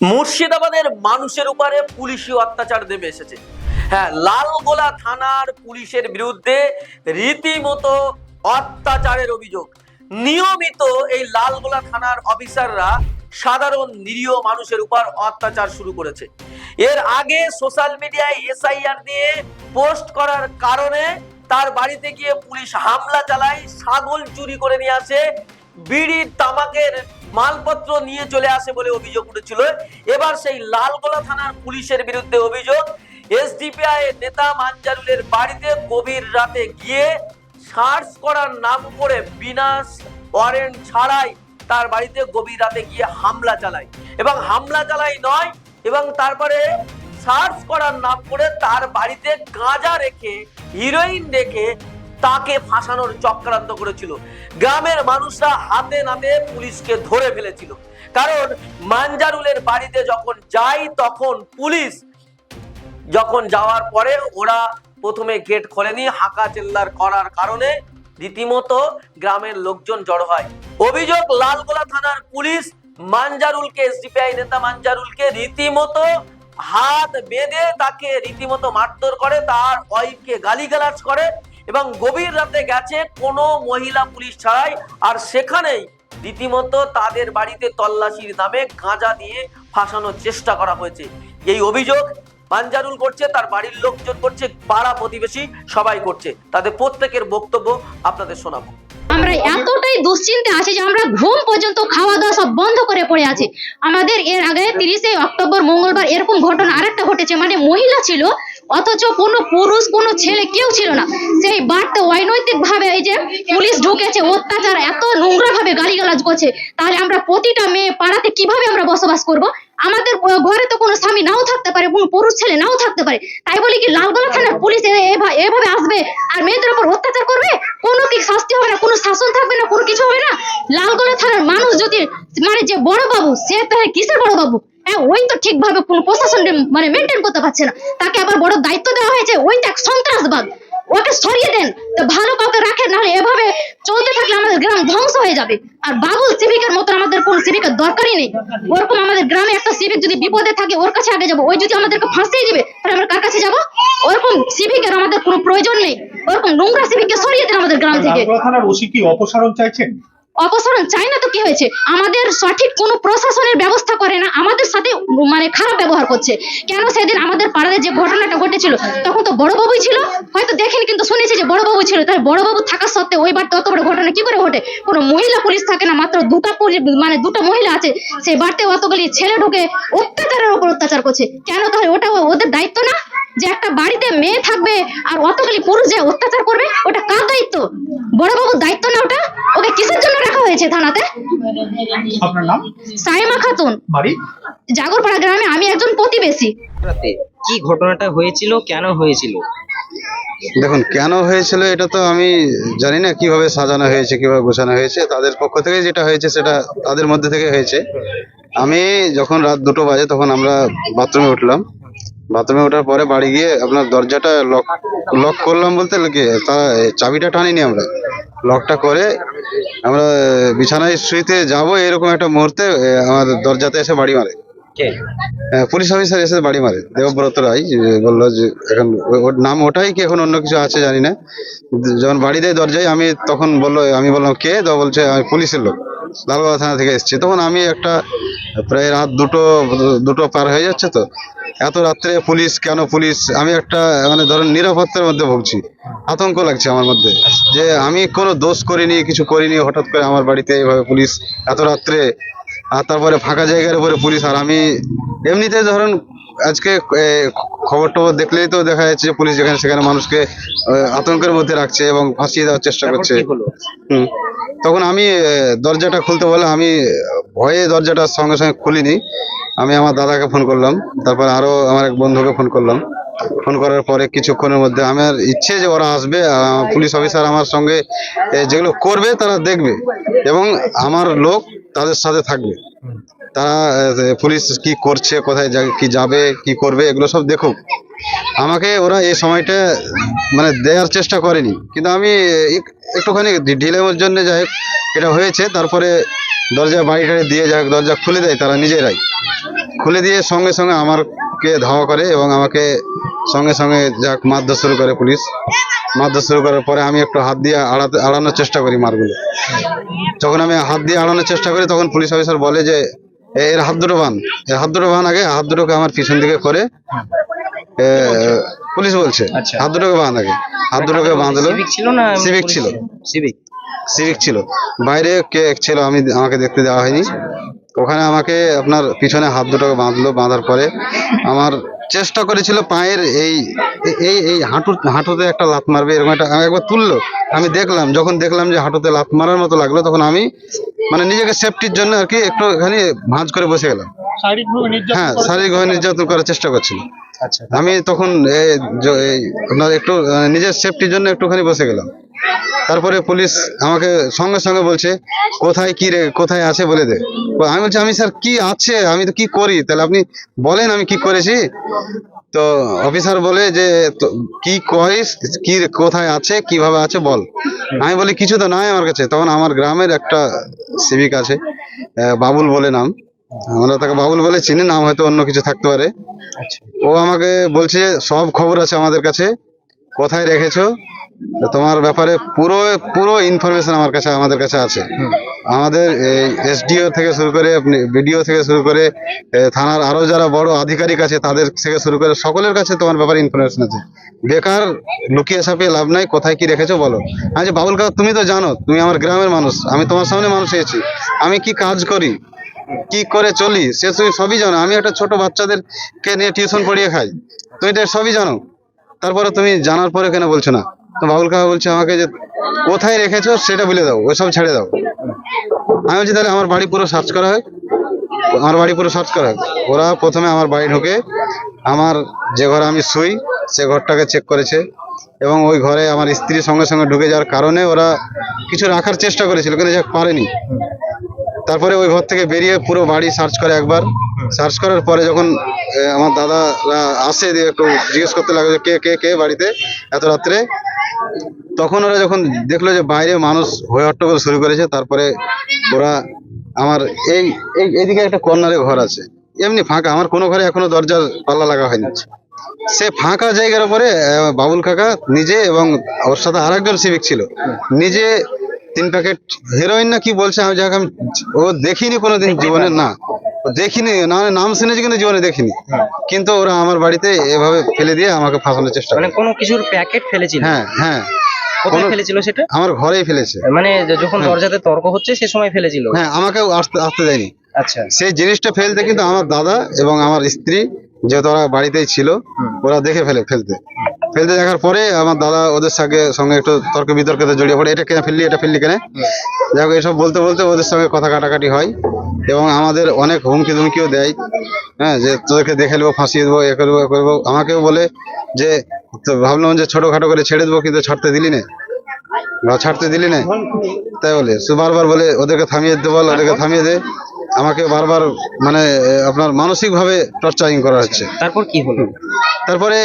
মুর্শিদাবাদের মানুষের উপরে পুলিশি অত্যাচার নেমে এসেছে। হ্যাঁ লালগোলা থানার পুলিশের বিরুদ্ধে রীতিমতো অত্যাচারের অভিযোগ। নিয়মিত এই লালগোলা থানার অফিসাররা সাধারণ নিরীহ মানুষের উপর অত্যাচার শুরু করেছে। এর আগে সোশ্যাল মিডিয়ায় এসআইআর নিয়ে পোস্ট করার কারণে তার বাড়িতে গিয়ে পুলিশ হামলা চালায়, ছাগল চুরি করে নিয়ে আসে, বিড়ি, তামাকের মালপত্র নিয়ে চলে আসে বলে অভিযোগ উঠেছিল। এবার সেই লালগোলা থানার পুলিশের বিরুদ্ধে অভিযোগ। এসডিপিআই নেতা মানজারুলের বাড়িতে গভীর রাতে গিয়ে সার্চ করার নাম করে বিনা ওয়ারেন্ট ছাড়াই তার বাড়িতে গভীর রাতে গিয়ে হামলা চালায়। এবং হামলা চালাই নয়, এবং তারপরে সার্চ করার নাম করে তার বাড়িতে গাঁজা রেখে, হিরোইন রেখে তাকে ফাঁসানোর চক্রান্ত করেছিল। গ্রামের মানুষরা হাতে নাতে পুলিশকে ধরে ফেলেছিল। কারণ মানজারুলের বাড়িতে যখন যাই তখন পুলিশ যখন যাওয়ার পরে ওরা প্রথমে গেট খোলেনি হাঁকা চিল্লার করার কারণে। রীতিমতো গ্রামের লোকজন জড়ো হয়। অভিযোগ, লালগোলা থানার পুলিশ মানজারুলকে এসডিপিআই নেতা মানজারুলকে রীতিমতো হাত বেঁধে তাকে রীতিমতো মারধর করে, তার ওয়াইফকে গালিগালাজ করে। এবং গভীর রাতে গেছে কোনো মহিলা পুলিশ ছাড়াই। আর সেখানেই রীতিমতো তাদের বাড়িতে তল্লাশির নামে গাঁজা দিয়ে ফাঁসানোর চেষ্টা করা হয়েছে। এই অভিযোগ পাঞ্জারুল করছে, তার বাড়ির লোকজন করছে, পাড়া প্রতিবেশী সবাই করছে। তাদের প্রত্যেকের বক্তব্য আপনাদের শোনাবো। আমরা এতটাই দুশ্চিন্তে আছি যে আমরা ঘুম পর্যন্ত খাওয়া দাওয়া সব বন্ধ করে পড়ে আছি। আমাদের এর আগে তিরিশে অক্টোবর, মঙ্গলবার এরকম ঘটনা আরেকটা ঘটেছে। মানে মহিলা ছিল অথচ কোনো পুরুষ, কোনো ছেলে কেউ ছিল না। সেই বাড়তে অনৈতিক ভাবে এই যে পুলিশ ঢুকেছে, অত্যাচার, এত নোংরা ভাবে গালিগালাজ করছে। তাহলে আমরা প্রতিটা মেয়ে পাড়াতে কীভাবে আমরা বসবাস করব? আমাদের ঘরে তো কোনো স্বামী নাও থাকতে পারে, কোনো পুরুষ ছেলে নাও থাকতে পারে। তাই বলে কি লালগোলা থানার পুলিশ এভাবে আসবে আর মেয়েদের উপর অত্যাচার করবে? কোনো কি শাস্তি হবে না? কোনো শাসন থাকবে না? কোনো কিছু হবে না? লালগোলা থানার মানুষ যদি মানে যে বড় বাবু সে তাহলে কিসের বড় বাবু হ্যাঁ ওই তো ঠিকভাবে কোনো প্রশাসন মানে মেনটেন করতে পারছে না। তাকে আবার বড় দায়িত্ব দেওয়া হয়েছে ওই তো এক সন্ত্রাসবাদ। ওকে সরিয়ে দেন তো ভালো কাউকে রাখেন নাহলে এভাবে চলতে থাকলে আমাদের গ্রাম ধ্বংস হয়ে যাবে। আর বাবুল সিভিকের মতো আমাদের কোনো সিভিকের দরকারই নেই। ওরকম আমাদের গ্রামে একটা সিভিক যদি বিপদে থাকে ওর কাছে আগে যাব। ওই যদি আমাদেরকে ফাঁসিয়ে দিবে তাহলে আমরা কার কাছে যাব? ওরকম সিভিকের আমাদের কোনো প্রয়োজন নেই। ওরকম নোংরা সিভিককে সরিয়ে দেন আমাদের গ্রাম থেকে। থানার ওসি কি অপসারণ চাইছেন? অপসারণ চাই না তো কি হয়েছে? আমাদের সঠিক কোনো প্রশাসনের ব্যবস্থা করে না, আমাদের সাথে মানে খারাপ ব্যবহার করছে। কেন সেদিন আমাদের পাড়াতে যে ঘটনাটা ঘটেছিল, তখন তো বড় বাবুই ছিল। হয়তো দেখেনি, কিন্তু শুনেছি যে বড় বাবু ছিল। তাই বড় বাবু থাকা সত্ত্বেও ওই বার তত বড় ঘটনা কি করে ঘটে? কোনো মহিলা পুলিশ থাকে না, মাত্র দুটা মানে দুটো মহিলা আছে। সেই বাড়তে অতগুলি ছেলে ঢুকে অত্যাচারের উপর অত্যাচার করছে। কেন তাহলে ওটা ওদের দায়িত্ব না? যে একটা বাড়িতে মেয়ে থাকবে আর অতগুলি পুরুষ যে অত্যাচার করবে ওটা কার দায়িত্ব? বড় বাবুর দায়িত্ব না ওটা? ওকে কিসের জন্য রাখা হয়েছে থানাতে? আপনার নাম? সাইমা খাতুন। বাড়ি? জাগরপাড়া গ্রামে আমি একজন প্রতিবেশী। রাতে কি ঘটনাটা হয়েছিল কেন হয়েছিল? দেখুন কেন হয়েছিল এটা তো আমি জানি না কীভাবে সাজানো হয়েছে কীভাবে গোছানো হয়েছে। তাদের পক্ষ থেকে যেটা হয়েছে সেটা তাদের মধ্যে থেকে হয়েছে। আমি যখন রাত দুটো বাজে তখন আমরা বাথরুমে উঠলাম। বাথরুমে ওঠার পরে বাড়ি গিয়ে আপনার দরজাটা লক লক করলাম বলতে কি তা চাবিটা টানিনি আমরা। লকটা করে আমরা বিছানায় শুইতে যাব এরকম একটা মুহূর্তে আমাদের দরজাতে এসে বাড়ি মারে। পুলিশ অফিসার এসে বাড়ি মারে দেবব্রত রায় যে বলল যে এখন ওর নাম ওটাই কি এখন অন্য কিছু আছে জানি না। যখন বাড়ি দেয় দরজায় আমি তখন বলল আমি বললাম কে? তো বলছে আমি পুলিশের লোক। লালবাবা থানা থেকে এসেছি। তখন আমি একটা প্রায় রাত দুটো দুটো পার হয়ে যাচ্ছে তো। এত রাত্রে পুলিশ কেন পুলিশ? আমি একটা মানে ধরুন নিরাপত্তার মধ্যে ভুগছি। আতঙ্ক লাগছে আমার মধ্যে। যে আমি কোনো দোষ করিনি কিছু করিনি হঠাৎ করে আমার বাড়িতে এইভাবে পুলিশ এত রাত্রে আর তারপরে ফাঁকা জায়গার উপরে পুলিশ আর আমি এমনিতে ধরুন আজকে খবর টবর দেখলেই তো দেখা যাচ্ছে যে পুলিশ যেখানে সেখানে মানুষকে আতঙ্কের মধ্যে রাখছে এবং ফাঁসিয়ে দেওয়ার চেষ্টা করছে। হুম। তখন আমি দরজাটা খুলতে বলে আমি ভয়ে দরজাটা সঙ্গে সঙ্গে খুলিনি। আমি আমার দাদাকে ফোন করলাম, তারপর আরও আমার এক বন্ধুকে ফোন করলাম। ফোন করার পরে কিছুক্ষণের মধ্যে আমার ইচ্ছে যে ওরা আসবে পুলিশ অফিসার আমার সঙ্গে যেগুলো করবে তারা দেখবে এবং আমার লোক তাদের সাথে থাকবে। তারা পুলিশ কি করছে, কোথায় কি যাবে, কি করবে, এগুলো সব দেখুক। আমাকে ওরা এই সময়টা মানে দেওয়ার চেষ্টা করেনি। কিন্তু আমি একটুখানি ঢিলের জন্য যাই এটা হয়েছে, তারপরে দরজা বাড়ি দিয়ে যা দরজা খুলে দেয়, তারা নিজেরাই। খুলে দিয়ে সঙ্গে সঙ্গে আমারকে ধাওয়া করে এবং আমাকে সঙ্গে সঙ্গে যাক মারধর শুরু করে পুলিশ। মারধর শুরু করার পরে আমি একটু হাত দিয়ে আড়াতে আড়ানোর চেষ্টা করি মারগুলো। যখন আমি হাত দিয়ে আড়ানোর চেষ্টা করি, তখন পুলিশ অফিসার বলে যে এর হাত দুটো বান এর হাত দুটো বান আগে, হাত দুটোকে আমার পিছন দিকে করে পুলিশ বলছে। আচ্ছা। হাত দুটোকে বাঁধ আগে হাত দুটোকে বাঁধলো ছিল না সিভিক ছিল। সিভিক সিভিক ছিল। বাইরে কে এক ছিল আমি আমাকে দেখতে দেওয়া হয়নি। ওখানে আমাকে আপনার পিছনে হাত দুটোকে বাঁধলো। বাঁধার পরে আমার চেষ্টা করেছিল পায়ের এই এই এই হাঁটু হাঁটুতে একটা লাত মারবে এরকম একটা আমি একবার তুললো। আমি দেখলাম যখন দেখলাম যে হাঁটুতে লাত মারার মতো লাগল তখন আমি মানে নিজেকে সেফটির জন্য আর কি একটু খানি ভাঁজ করে বসে গেলাম। হ্যাঁ? শারীরিকভাবে নির্যাতন করার চেষ্টা করছিল। আচ্ছা আমি তখন আপনার একটু নিজের সেফটির জন্য একটুখানি বসে গেলাম। তারপরে পুলিশ আমাকে সঙ্গে সঙ্গে বলছে, কোথায় কি রে, কোথায় আছে বলে দে। আমি বলছি, আমি স্যার কি আছে? আমি তো কি করি? তাহলে আপনি বলেন আমি কি করেছি? তো অফিসার বলে যে কি করিস? কি কোথায় আছে? কীভাবে আছে বল। আমি বলি, কিছু তো নাই আমার কাছে। তখন আমার গ্রামের একটা সিভিক আছে বাবুল বলে নাম। আমরা তাকে বাবুল বলে চিনি না হয়তো অন্য কিছু থাকতে পারে। আচ্ছা। ও আমাকে বলছে সব খবর আছে আমাদের কাছে কোথায় রেখেছো? তোমার ব্যাপারে পুরো পুরো ইনফরমেশন আমার কাছে আমাদের কাছে আছে। আমাদের এসডিও থেকে শুরু করে আপনি বিডিও থেকে শুরু করে থানার আরও যারা বড় আধিকারিক আছে তাদের থেকে শুরু করে সকলের কাছে তোমার ব্যাপারে ইনফরমেশন আছে। বেকার লুকিয়ে সাপিয়ে লাভ নাই কোথায় কি রেখেছো বলো। আমি যে বাবুল কাকা তুমি তো জানো তুমি আমার গ্রামের মানুষ আমি তোমার সামনে মানুষ হয়েছি। আমি কি কাজ করি? কি করে চলি? সে তুমি সবই জানো। আমি একটা ছোট বাচ্চাদেরকে নিয়ে টিউশন পড়িয়ে খাই। তুমি এটা সবই জানো। তারপরে তুমি জানার পরে কেন বলছো না? তো বাবুল কাকা বলছে আমাকে যে, কোথায় রেখেছো সেটা বলে দাও ওসব ছেড়ে দাও। আমি বলছি, তাহলে আমার বাড়ি পুরো সার্চ করা হয়। আমার বাড়ি পুরো সার্চ করা হয়। ওরা প্রথমে আমার বাড়ি ঢুকে। আমার যে ঘরে আমি শুই, সে ঘরটাকে চেক করেছে। এবং ওই ঘরে আমার স্ত্রীর সঙ্গে সঙ্গে ঢুকে যাওয়ার কারণে ওরা কিছু রাখার চেষ্টা করেছিল, কিন্তু যা পারেনি। তারপরে ওই ঘর থেকে বেরিয়ে পুরো বাড়ি সার্চ করে একবার। সার্চ করার পরে যখন আমার দাদারা আসে একটু জিজ্ঞেস করতে লাগল কে কে কে বাড়িতে এত রাত্রে? তখন ওরা যখন দেখল যে বাইরে মানুষ হয়ে হট্টগোল শুরু করেছে, তারপরে ওরা আমার এই এই, এইদিকে একটা কর্নারে ঘর আছে। এমনি ফাঁকা, আমার কোনো ঘরে এখনও দরজার পাল্লা লাগা হয়নি। সে ফাঁকা জায়গার উপরে বাবুল কাকা নিজে এবং ওর সাথে আরেকজন সিভিক ছিল। নিজে তিন প্যাকেট হেরোইন না কি বলছে? আমি যাকে আমি ও দেখিনি কোনোদিন জীবনে না। দেখিনি না নাম শুনেছি কিন্তু জীবনে দেখিনি। কিন্তু ওরা আমার বাড়িতে এভাবে ফেলে দিয়ে আমাকে ফাঁসানোর চেষ্টা মানে করে। কোনো কিছুর প্যাকেট ফেলেছিল? হ্যাঁ হ্যাঁ। কোথায় ফেলেছিল সেটা? আমার ঘরেই ফেলেছে। মানে যে- যখন দরজাতে তর্ক হচ্ছে সে সময় ফেলেছিল? হ্যাঁ আমাকেও আসতে আসতে দেয়নি। আচ্ছা। সেই জিনিসটা ফেলতে কিন্তু আমার দাদা এবং আমার স্ত্রী ওরা বাড়িতেই ছিল ওরা দেখে ফেলে ফেলতে। ফেলতে দেখার পরে আমার দাদা ওদের সঙ্গে সঙ্গে একটু তর্ক বিতর্কতে জড়িয়ে পড়ে। এটা কেন ফেললি? এটা ফেললি কেন? যাই হোক এসব বলতে বলতে ওদের সঙ্গে কথা কাটাকাটি হয় এবং আমাদের অনেক হুমকি ধুমকিও দেয়। হ্যাঁ যে তোদেরকে দেখে নেব ফাঁসিয়ে দেবো এ করব এ করব। আমাকেও বলে যে ভাবলাম যে ছোটোখাটো করে ছেড়ে দেবো কিন্তু ছাড়তে দিলি না। ছাড়তে দিলি না। তাই বলে সে বারবার বলে ওদেরকে থামিয়ে দিতে বল ওদেরকে থামিয়ে দে। আমাকে বারবার মানে আপনার মানসিকভাবে টর্চারিং করা হচ্ছে। তারপর কি হলো? তারপরে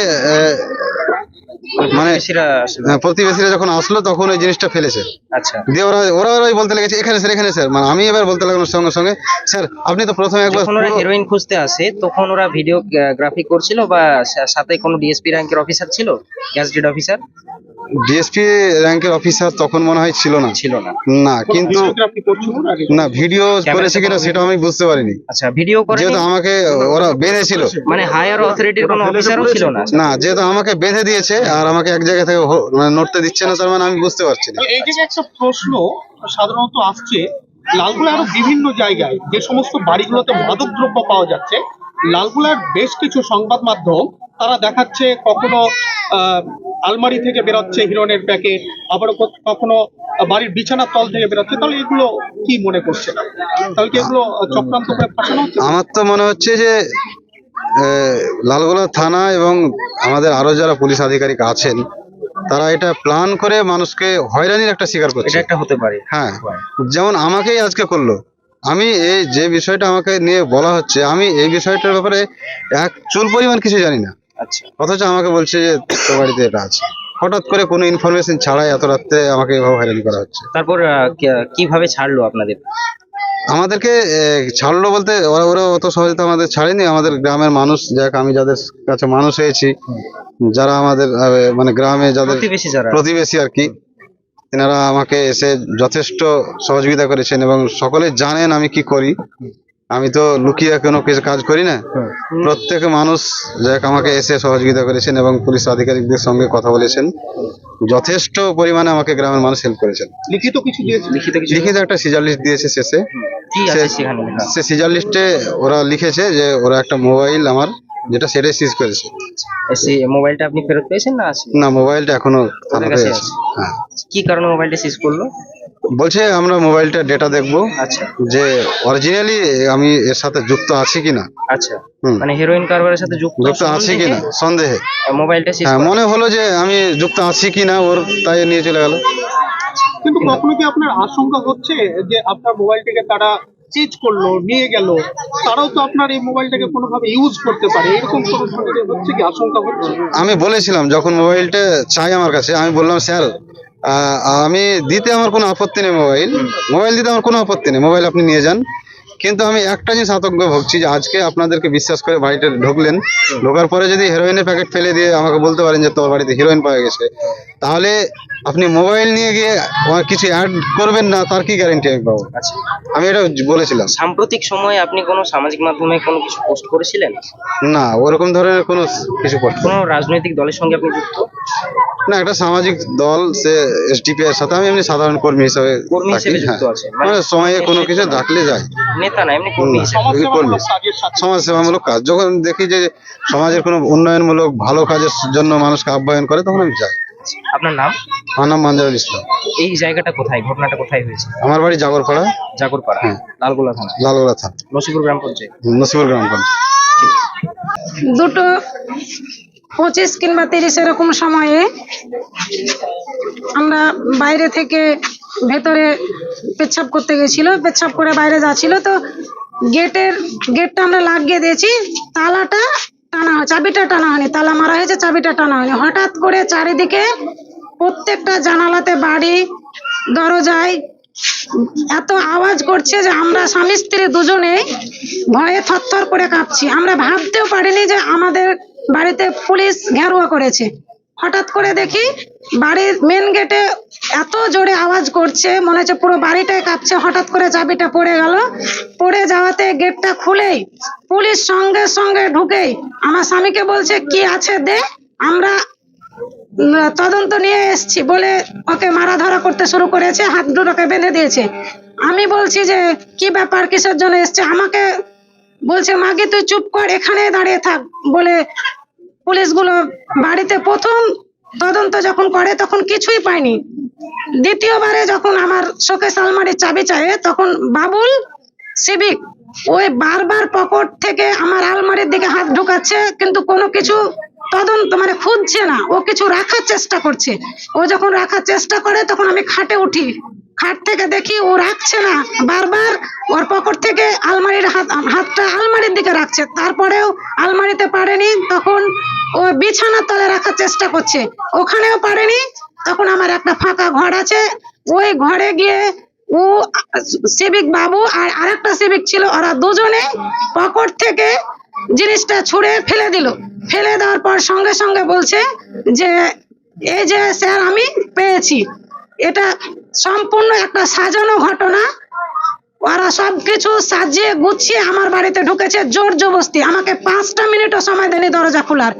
মানে প্রতিবেশীরা প্রতিবেশীরা যখন আসলো তখন ওই জিনিসটা ফেলেছে। আচ্ছা। দিয়ে ওরা ওরা ওরাই বলতে লেগেছে এখানে স্যার এখানে স্যার। মানে আমি এবার বলতে লাগলাম সঙ্গে সঙ্গে স্যার আপনি তো প্রথমে একবার ওরা হিরোইন খুঁজতে আসে তখন ওরা ভিডিও গ্রাফি করছিল বা সাথে কোনো ডিএসপি র্যাঙ্কের অফিসার ছিল? গ্যাজেটেড অফিসার ডিএসপি র্যাঙ্কের অফিসার তখন মনে হয় ছিল না। ছিল না। না কিন্তু না ভিডিও করেছে কিনা সেটা আমি বুঝতে পারিনি। আচ্ছা ভিডিও করে যেহেতু আমাকে ওরা বেঁধেছিল। মানে হায়ার অথরিটির কোনো অফিসারও ছিল না? না যেহেতু আমাকে বেঁধে দিয়েছে আর আমাকে এক জায়গা থেকে মানে নড়তে দিচ্ছে না তার মানে আমি বুঝতে পারছি না। এই যে একটা প্রশ্ন সাধারণত আসছে লালগোলা আরও বিভিন্ন জায়গায় যে সমস্ত বাড়িগুলোতে মাদক দ্রব্য পাওয়া যাচ্ছে লালগোলার বেশ কিছু সংবাদ মাধ্যম তারা দেখাচ্ছে কখনো আহ, আলমারি থেকে বেরোচ্ছে হিরনের প্যাকেট আবার কখনো বাড়ির বিছানার তল থেকে বেরোচ্ছে। তাহলে এগুলো কি মনে করছে না তাহলে কি এগুলো চক্রান্ত করে ফাঁসানো হচ্ছে? আমার তো মনে হচ্ছে যে আহ, লালগোলা থানা এবং আমাদের আরও যারা পুলিশ আধিকারিক আছেন তারা এটা প্ল্যান করে মানুষকে হয়রানির একটা শিকার এটা করছে একটা হতে পারে। হ্যাঁ। যেমন আমাকেই আজকে করল। আমি এই যে বিষয়টা আমাকে নিয়ে বলা হচ্ছে আমি এই বিষয়টার ব্যাপারে এক চুল পরিমাণ কিছু জানি না। আচ্ছা। অথচ আমাকে বলছে যে তোর বাড়িতে এটা আছে। হঠাৎ করে কোনো ইনফরমেশন ছাড়াই এত রাত্রে আমাকে এভাবে হয়রানি করা হচ্ছে। তারপর আহ, কি- কীভাবে ছাড়লো আপনাদের? আমাদেরকে এ, ছাড়লো বলতে ওরা ওরা অত সহজে তো আমাদের ছাড়েনি। আমাদের গ্রামের মানুষ যাক আমি যাদের কাছে মানুষ হয়েছি যারা আমাদের আহ, মানে গ্রামে যাদের প্রতিবেশী যারা প্রতিবেশী আর কি তেনারা আমাকে এসে যথেষ্ট সহযোগিতা করেছেন এবং সকলে জানেন আমি কি করি। আমি তো লুকিয়ে কোনো কিছু কাজ করি না। প্রত্যেক মানুষ যাক আমাকে এসে সহযোগিতা করেছেন এবং পুলিশ আধিকারিকদের সঙ্গে কথা বলেছেন। যথেষ্ট পরিমাণে আমাকে গ্রামের মানুষ হেল্প করেছেন। লিখিত কিছু দিয়েছে? লিখিত কিছু লিখিত একটা সিজার লিস্ট দিয়েছে শেষে। সে- সিজার লিস্টে ওরা লিখেছে যে ওরা একটা মোবাইল আমার যেটা সেটাই সিজ করেছে। সেই মোবাইলটা আপনি ফেরত পেয়েছেন না না মোবাইলটা এখনও থানাতে আছে? হ্যাঁ। কি কারণে মোবাইলটা সিজ করল? বলছে আমরা মোবাইলটা ডেটা দেখব আচ্ছা। যে অরিজিনালি আমি এর সাথে যুক্ত আছি কিনা। আচ্ছা। হুম। মানে হিরোইন কারবারের সাথে যুক্ত? যুক্ত আছি কিনা? সন্দেহে। মোবাইলটা সিজ হ্যাঁ মনে হলো যে আমি যুক্ত আছি কিনা ওর তাই নিয়ে চলে গেল। কিন্তু কখনো কি আপনার আশঙ্কা হচ্ছে যে আপনার মোবাইলটাকে তারা চিজ করল নিয়ে গেল? তারাও তো আপনার এই মোবাইলটাকে কোনোভাবে ইউজ করতে পারে। এরকম কোনো সন্দেহ হচ্ছে কি আশঙ্কা হচ্ছে? আমি বলেছিলাম যখন মোবাইলটা চাই আমার কাছে আমি বললাম স্যার আমি দিতে আমার কোনো আপত্তি নেই মোবাইল। মোবাইল দিতে আমার কোনো আপত্তি নেই। মোবাইল আপনি নিয়ে যান। কিন্তু আমি একটা জিনিস আতঙ্ক ভুগছি যে আজকে আপনাদেরকে বিশ্বাস করে বাড়িতে ঢুকলেন ঢোকার পরে যদি হেরোইনের প্যাকেট ফেলে দিয়ে আমাকে বলতে পারেন যে তোর বাড়িতে হিরোইন পাওয়া গেছে তাহলে আপনি মোবাইল নিয়ে গিয়ে কিছু অ্যাড করবেন না তার কি গ্যারেন্টি আমি পাবো? আচ্ছা। আমি এটা বলেছিলাম। সাম্প্রতিক সময়ে আপনি কোনো সামাজিক মাধ্যমে কোনো কিছু পোস্ট করেছিলেন? না ওরকম ধরনের কোনো কিছু করতে কোনো রাজনৈতিক দলের সঙ্গে আপনি যুক্ত? না একটা সামাজিক দল সে এসডিপি এর সাথে আমি এমনি সাধারণ কর্মী হিসাবে কর্মী হিসেবে যুক্ত হ্যাঁ। আছেন। মানে সময়ে কোনো কিছু ডাকলে যাই নেতা না এমনি কর্মী সমাজসেবামূলক সমাজ সেবামূলক কাজ। যখন দেখি যে সমাজের কোনো উন্নয়নমূলক ভালো কাজের জন্য মানুষকে আহ্বায়ন করে তখন আমি যাই। আপনার নাম? আমার নাম মানজারুল ইসলাম। এই জায়গাটা কোথায়? ঘটনাটা কোথায় হয়েছে? আমার বাড়ি জাগরপাড়া। জাগরপাড়া হ্যাঁ। লালগোলা থানা। লালগোলা থানা। নসিপুর গ্রাম পঞ্চায়েত। নসিপুর গ্রাম পঞ্চায়েত। দুটো পঁচিশ কিংবা তিরিশ এরকম সময়ে আমরা বাইরে থেকে ভেতরে পেচ্ছাপ করতে গেছিল, পেচ্ছাপ করে বাইরে যাচ্ছিল, তো গেটের, গেটটা আমরা লাগিয়ে দিয়েছি, তালাটা টানা চাবিটা টানা হয়নি, তালা মারা হয়েছে, চাবিটা টানা হয়নি। হঠাৎ করে চারিদিকে প্রত্যেকটা জানালাতে বাড়ি, দরজায় এত আওয়াজ করছে যে আমরা স্বামী স্ত্রী দুজনে ভয়ে থরথর করে কাঁপছি। আমরা ভাবতেও পারিনি যে আমাদের বাড়িতে পুলিশ ঘেরুয়া করেছে। হঠাৎ করে দেখি বাড়ির মেন গেটে এত জোরে আওয়াজ করছে, মনে হচ্ছে পুরো বাড়িটাই কাঁপছে। হঠাৎ করে চাবিটা পড়ে গেল। পড়ে যাওয়াতে গেটটা খুলেই পুলিশ সঙ্গে সঙ্গে ঢুকেই আমার স্বামীকে বলছে, কি আছে দে? আমরা তদন্ত নিয়ে এসছি। বলে ওকে মারা ধরা করতে শুরু করেছে, হাত দুটোকে বেঁধে দিয়েছে। আমি বলছি যে, কি ব্যাপার? কিসের জন্য এসছে? আমাকে বলছে, মাগে, তুই চুপ কর এখানে দাঁড়িয়ে থাক। বলে পুলিশগুলো বাড়িতে প্রথম তদন্ত যখন করে, তখন কিছুই পায়নি। দ্বিতীয়বারে যখন আমার শোকেশ আলমারির চাবি চায়, তখন বাবুল সিভিক ওই বারবার পকেট থেকে আমার আলমারির দিকে হাত ঢোকাচ্ছে, কিন্তু কোনো কিছু তদন্ত মানে খুঁজছে না। ও কিছু রাখার চেষ্টা করছে। ও যখন রাখার চেষ্টা করে, তখন আমি খাটে উঠি। খাট থেকে দেখি ও রাখছে না। বারবার ওর পকেট থেকে আলমারির হাত হাতটা আলমারির দিকে রাখছে। তারপরেও আলমারিতে পারেনি, তখন ও বিছানার তলে রাখার চেষ্টা করছে। ওখানেও পারেনি, তখন আমার একটা ফাঁকা ঘর আছে। ওই ঘরে গিয়ে ও সিভিক বাবু আর আরেকটা সিভিক ছিল, ওরা দুজনে পকেট থেকে জিনিসটা ছুঁড়ে ফেলে দিল। ফেলে দেওয়ার পর সঙ্গে সঙ্গে বলছে যে, এই যে স্যার আমি পেয়েছি। এটা সম্পূর্ণ একটা সাজানো ঘটনা। ওরা সবকিছু সাজিয়ে গুছিয়ে আমার বাড়িতে ঢুকেছে, জোর জবস্তি আমাকে পাঁচটা মিনিটও সময় দেনি দরজা খোলার।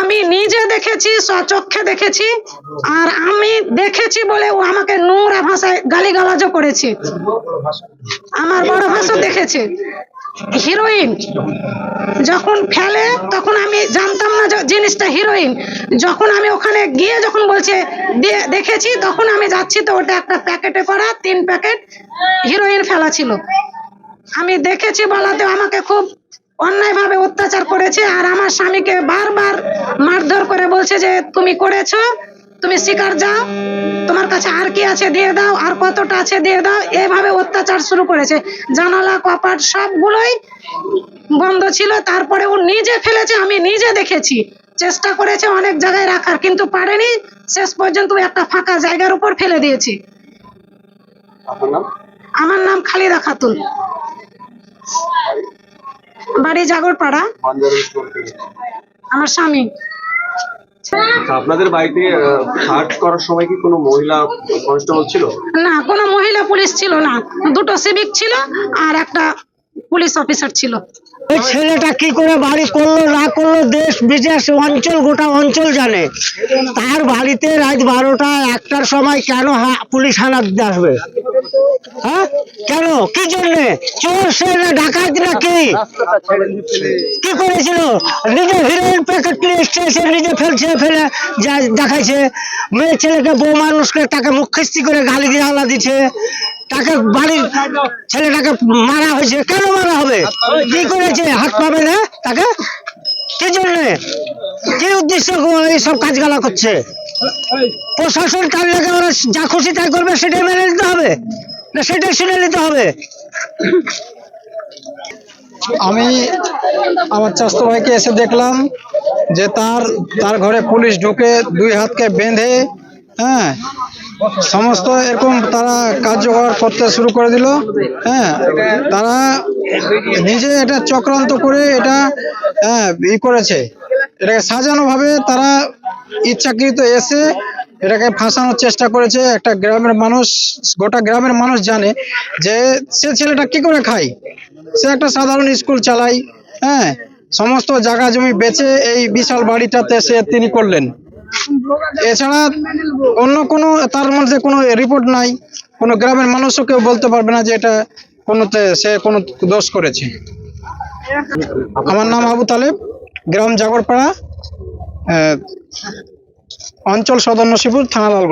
আমি নিজে দেখেছি, স্বচক্ষে দেখেছি, আর আমি দেখেছি বলে ও আমাকে নোংরা ভাষায় গালিগালাজও করেছে। আমার বড় ভাষা দেখেছে। হিরোইন। যখন ফেলে, তখন আমি জানতাম না জিনিসটা হিরোইন। যখন আমি ওখানে গিয়ে যখন বলছে দেখেছি? তখন আমি যাচ্ছি তো ওটা একটা প্যাকেটে করা, তিন প্যাকেট হিরোইন ফেলা ছিল। আমি দেখেছি বলাতে আমাকে খুব অন্যায়ভাবে অত্যাচার করেছে আর আমার স্বামীকে বারবার মারধর করে বলছে যে, তুমি করেছ, তুমি শিকার যাও। তোমার কাছে আর কি আছে? দিয়ে দাও। আর কতটা আছে? দিয়ে দাও। এইভাবে অত্যাচার শুরু করেছে। জানালা কপাট সবগুলোই বন্ধ ছিল। তারপরে ও নিজে ফেলেছে। আমি নিজে দেখেছি। চেষ্টা করেছে অনেক জায়গায় রাখার কিন্তু পারেনি। শেষ পর্যন্ত একটা ফাঁকা জায়গার উপর ফেলে দিয়েছি। আমার নাম খালিদা খাতুন। বাড়ি জাগরপাড়া। আমার স্বামী। আপনাদের বাড়িতে সার্চ করার সময় কি কোনো মহিলা কনস্টেবল ছিল? না, কোনো মহিলা পুলিশ ছিল না। দুটো সিভিক ছিল আর একটা পুলিশ অফিসার ছিল। ওই ছেলেটা কি করে বাড়ি করল, না করল, দেশ, বিদেশ, অঞ্চল, গোটা অঞ্চল জানে। তার বাড়িতে রাত বারোটা, একটার সময় কেন পুলিশ হানা দিতে আসবে? হ্যাঁ? কেন? কি জন্যে? চোর, সে না ডাকাত না কি কি করেছিল? নিজে হিরোইন প্যাকেট নিয়ে এসছে, সে নিজে ফেলছে, ফেলে যা দেখাইছে। মেয়ে ছেলেকে, বউ মানুষকে তাকে মুখ করে গালি দিয়ে গালা দিচ্ছে। তাকে বাড়ির ছেলেটাকে মারা হয়েছে। কেন মারা হবে? কি করেছে? হাত পাবে না তাকে? কি জন্য? কি উদ্দেশ্য এইসব কাজগালা করছে? প্রশাসন তার লেগে ওরা যা খুশি তাই করবে, সেটাই মেনে নিতে হবে? না, সেটাই শুনে নিতে হবে? আমি আমার চাস্তো ভাইকে এসে দেখলাম যে তার তার ঘরে পুলিশ ঢুকে দুই হাতকে বেঁধে হ্যাঁ সমস্ত এরকম তারা কার্যকর করতে শুরু করে দিল হ্যাঁ। তারা নিজে এটা চক্রান্ত করে এটা হ্যাঁ ই করেছে। এটাকে সাজানো ভাবে তারা ইচ্ছাকৃত এসে এটাকে ফাঁসানোর চেষ্টা করেছে। একটা গ্রামের মানুষ, গোটা গ্রামের মানুষ জানে যে সে ছেলেটা কি করে খায়? সে একটা সাধারণ স্কুল চালায় হ্যাঁ। সমস্ত জায়গা জমি বেচে এই বিশাল বাড়িটাতে সে তিনি করলেন। এছাড়া অন্য কোনো, তার মধ্যে কোনো রিপোর্ট নাই। কোনো গ্রামের মানুষও কেউ বলতে পারবে না যে এটা কোনোতে সে কোনো দোষ করেছে। আমার নাম আবু তালেব, গ্রাম জাগরপাড়া অঞ্চল সদর নসিপুর, থানা লালগোলা।